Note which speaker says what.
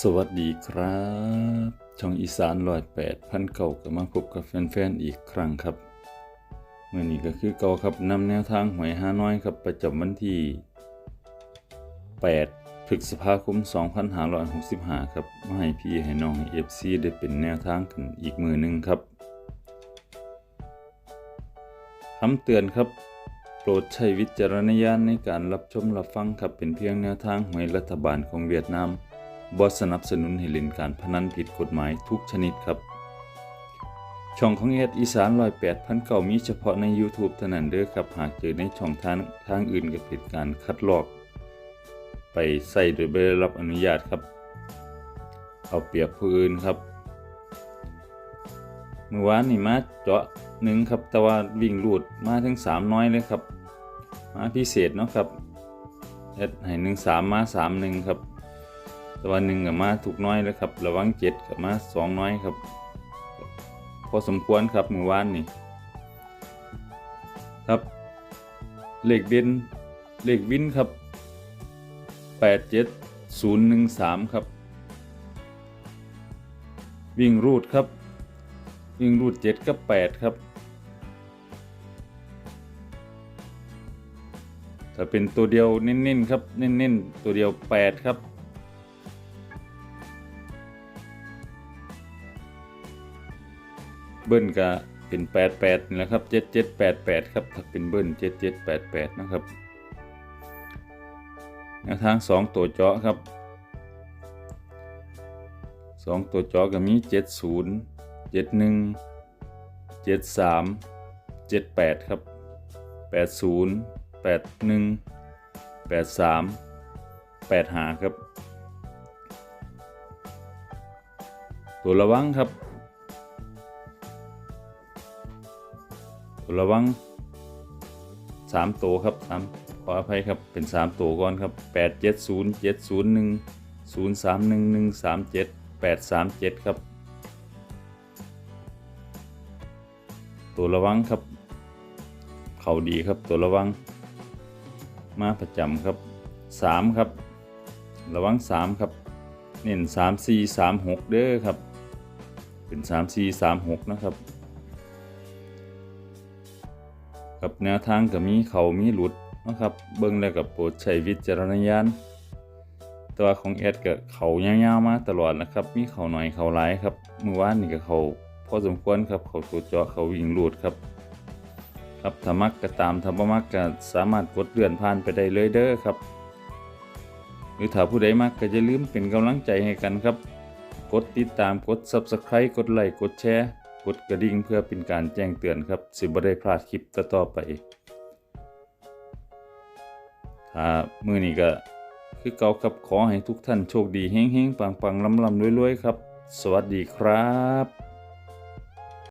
Speaker 1: สวัสดีครับ ช่องอีสานร้อยแปดพันเก่าก็มาพบกับแฟนๆอีกครั้งครับเมื่อนี้ก็คือเก่าครับนำแนวทางหวยฮาน้อยครับประจำวันที่ 8พฤษภาคม 2565 ครับมาให้พี่ให้น้องให้ FC ได้เป็นแนวทางกันอีกมือหนึ่งครับคำเตือนครับโปรดใช้วิจารณญาณในการรับชมรับฟังครับเป็นเพียงแนวทางหวยรัฐบาลของเวียดนาม บ่สนับสนุนให้เล่นการพนันผิดกฎหมายทุกชนิดครับ ช่องของเอดอีสานร้อยแปดพันเก่ามีเฉพาะใน YouTube เท่านั้นเด้อครับหากเจอในช่องทางทางอื่นก็เป็นการคัดลอก ไปใส่โดยไม่ได้รับอนุญาตครับ เอาเปรียบผู้อื่นครับเมื่อวานนี่มาเจาะหนึ่งครับแต่ว่าวิ่งลูดมาถึงสามน้อยเลยครับ มาพิเศษเนาะครับเอ็ดให้หนึ่งสามมาสามหนึ่งครับ แต่ว่าหนึ่งกับมาถูกน้อยเลยครับ ระวังเจ็ดกับมาสองน้อยครับ พอสมควรครับเมื่อวานนี่ครับเลขเด่นเลขวินครับแปดเจ็ดศูนย์หนึ่งสามครับ วิ่งรูดครับ วิ่งรูดเจ็ดกับแปดครับ ถ้าเป็นตัวเดียวเน้นๆครับ เน้นๆตัวเดียวแปดครับ เบิ้ลก็เป็นแปดแปดนี่แหละครับเจ็ดเจ็ดแปดแปดครับถ้าเป็นเบิ้ลเจ็ดเจ็ดแปดแปดนะครับแนวทางสองตัวเจาะครับสองตัวเจาะก็มีเจ็ดศูนย์เจ็ดหนึ่งเจ็ดสามเจ็ดแปดครับแปดศูนย์แปดหนึ่งแปดสามแปดหาครับ ตัวระวังครับ ระวังสามตัวครับสามขออภัยครับเป็นสามตัวก่อนครับแปดเจ็ดศูนย์เจ็ดศูนย์หนึ่งศูนย์สามหนึ่งหนึ่งสามเจ็ดแปดสามเจ็ดครับ ตัวระวังครับ เขาดีครับตัวระวัง มาประจำครับสามครับ ระวังสามครับเน้นสามสี่สามหกเด้อครับ เป็นสามสี่สามหกนะครับ กับแนวทางก็มีเขามีหลุดนะครับ เบิ่งแล้วกับโปรดใช้วิจารณญาณตัวของแอดก็เขายาวๆมาตลอดนะครับ มีเขาหน่อยเขาหลายครับเมื่อวานนี่ก็เขาพอสมควรครับเขาตัวเจาะเขาวิ่งหลุดครับครับถ้ามักก็ตามถ้าบ่มักก็สามารถกดเลื่อนผ่านไปได้เลยเด้อครับ หรือถ้าผู้ใดมักก็จะลืมเป็นกำลังใจให้กันครับ กดติดตามกด Subscribe กดไลค์กดแชร์ กดกระดิ่งเพื่อเป็นการแจ้งเตือนครับสิบ่ได้พลาดคลิปต่อไปถ้ามือนี้ก็คือเก่ากับขอให้ทุกท่านโชคดีเฮงๆปังๆลำๆรวยๆครับ สวัสดีครับ